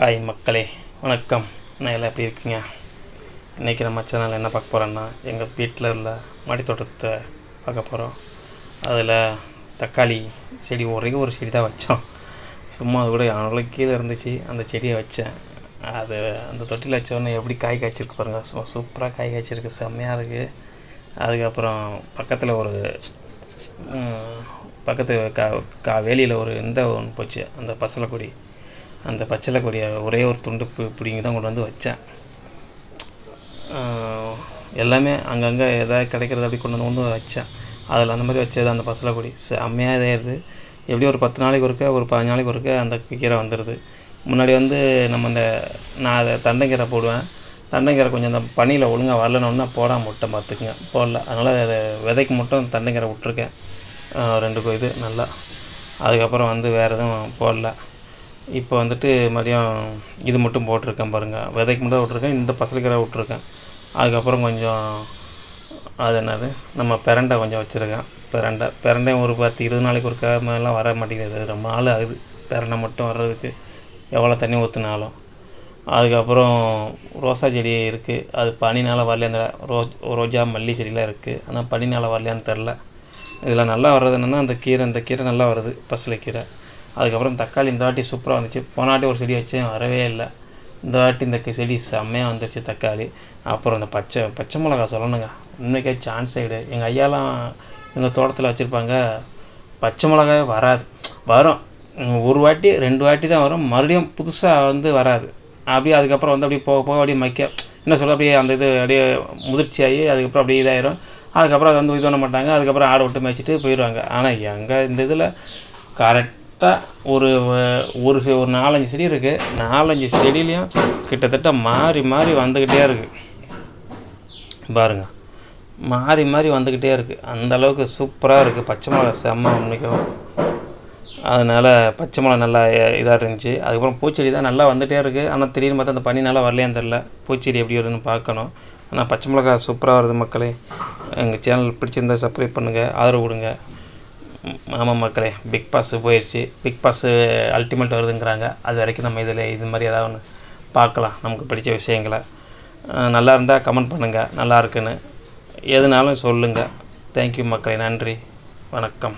Hi மக்களே வணக்கம். நான் எல்லாம் எப்படி இருக்கீங்க? இன்றைக்கி நம்ம சேனலில் என்ன பார்க்க போகிறோன்னா எங்கள் வீட்டில் உள்ள மாடி தோட்டத்தை பார்க்க போகிறோம் அதில் தக்காளி செடி ஒரே ஒரு செடி தான் வச்சோம். சும்மா அது கூட அவ்வளோ கீழே இருந்துச்சு அந்த செடியை வச்சேன். அது அந்த தொட்டியில் வச்சோடனே எப்படி காய் காய்ச்சிருக்கு பாருங்கள் சும்மா சூப்பராக காய் காய்ச்சிருக்கு செம்மையாக இருக்குது அதுக்கப்புறம் பக்கத்தில் ஒரு பக்கத்து கா கா வேலியில் ஒரு இந்த ஒன்று போச்சு அந்த பசலை கொடி. அந்த பச்சளை கொடியை ஒரே ஒரு துண்டு பி பிடிங்கி தான் கொண்டு வந்து வச்சேன். எல்லாமே அங்கங்கே எதாவது கிடைக்கிறது அப்படி கொண்டு வந்து கொண்டு வச்சேன். அதில் அந்த மாதிரி வச்சது அந்த பசலை கொடி செம்மையாக இதாகிடுது எப்படியும் ஒரு பத்து நாளைக்கு ஒருக்க ஒரு பதினஞ்சு நாளைக்கு ஒருக்க அந்த கீரை வந்துடுது முன்னாடி வந்து நம்ம இந்த நான் அதை தண்டைக்கீரை போடுவேன். தண்டைக்கீரை கொஞ்சம் அந்த பனியில் ஒழுங்காக வரலனோன்னா போடாமல் விட்டேன் பார்த்துக்குங்க. போடல. அதனால் அதை விதைக்கு மட்டும் தண்டைக்கீரை விட்ருக்கேன் ரெண்டு இது நல்லா. அதுக்கப்புறம் வந்து வேறு எதுவும் போடல. இப்போ வந்துட்டு மதியம் இது மட்டும் போட்டிருக்கேன் பாருங்கள் விதைக்கு மட்டும் விட்ருக்கேன் இந்த பசலைக்கீரை விட்ருக்கேன் அதுக்கப்புறம் கொஞ்சம் அது என்னது? நம்ம பிரண்டை கொஞ்சம் வச்சுருக்கேன். பிரண்டை பிரண்டையும் ஒரு பத்து இருபது நாளைக்கு ஒரு கிழமெல்லாம் வர மாட்டேங்குது. ரொம்ப நாள் ஆகுது. பிரண்டை மட்டும் வர்றதுக்கு எவ்வளோ தண்ணி ஊற்றினாலும் அதுக்கப்புறம் ரோசா செடி இருக்குது அது பனினால் வரலையான்னு ரோ ரோஜா மல்லி செடிலாம் இருக்குது ஆனால் பனினால் வரலையான்னு தெரில. இதில் நல்லா வர்றது என்னென்னா அந்த கீரை இந்த கீரை நல்லா வருது பசலைக்கீரை. அதுக்கப்புறம் தக்காளி இந்த வாட்டி சூப்பராக வந்துச்சு. போனாட்டி ஒரு செடி வச்சேன் வரவே இல்லை. இந்த வாட்டி இந்த செடி செம்மையாக வந்துருச்சு தக்காளி. அப்புறம் இந்த பச்சை பச்சை மிளகா சொல்லணுங்க. உண்மைக்கே சான்ஸ் சைடு எங்கள் ஐயாலாம் எங்கள் தோட்டத்தில் வச்சுருப்பாங்க. பச்சை மிளகாவே வராது. வரும். ஒரு வாட்டி ரெண்டு வாட்டி தான் வரும். மறுபடியும் புதுசாக வந்து வராது. அப்படியே அதுக்கப்புறம் வந்து அப்படியே போக போக அப்படியே மைக்க என்ன சொல்ல அப்படியே அந்த இது அப்படியே முதிர்ச்சியாகி அதுக்கப்புறம் அப்படியே இதாயிரும். அதுக்கப்புறம் அது வந்து இது பண்ண மாட்டாங்க. அதுக்கப்புறம் ஆடு விட்டு மேய்ச்சிட்டு போயிடுவாங்க. ஆனால் எங்கள் இந்த இதில் கரெக்ட் கரெக்டாக ஒரு ஒரு செ- ஒரு நாலஞ்சு செடி இருக்குது நாலஞ்சு செடியிலையும் கிட்டத்தட்ட மாறி மாறி வந்துக்கிட்டே இருக்குது பாருங்கள் மாறி மாறி வந்துக்கிட்டே இருக்குது அந்த அளவுக்கு சூப்பராக இருக்குது பச்சை மிளகா செம்ம உண்மைக்கும். அதனால் பச்சை மிளகா நல்லா இதாக இருந்துச்சு. அதுக்கப்புறம் பூச்செடி தான் நல்லா வந்துகிட்டே இருக்குது ஆனால் திடீர்னு பார்த்தா அந்த பனி நல்லா வரலையான்னு தெரில பூச்செடி எப்படி வருதுன்னு பார்க்கணும். ஆனால் பச்சை மிளகா சூப்பராக வருது மக்களே. எங்கள் சேனல் பிடிச்சிருந்தா சப்ஸ்கிரைப் பண்ணுங்கள் ஆதரவு கொடுங்க. ஆமாம் மக்களே பிக் பாஸ் போயிடுச்சு பிக் பாஸ் அல்டிமேட் வருதுங்கிறாங்க. அது வரைக்கும் நம்ம இதில் இது மாதிரி ஏதாவது ஒன்று பார்க்கலாம். நமக்கு பிடிச்ச விஷயங்களை. நல்லா இருந்தால் கமெண்ட் பண்ணுங்கள் நல்லா இருக்குன்னு. எதுனாலும் சொல்லுங்கள் தேங்க்யூ மக்களே. நன்றி. வணக்கம்.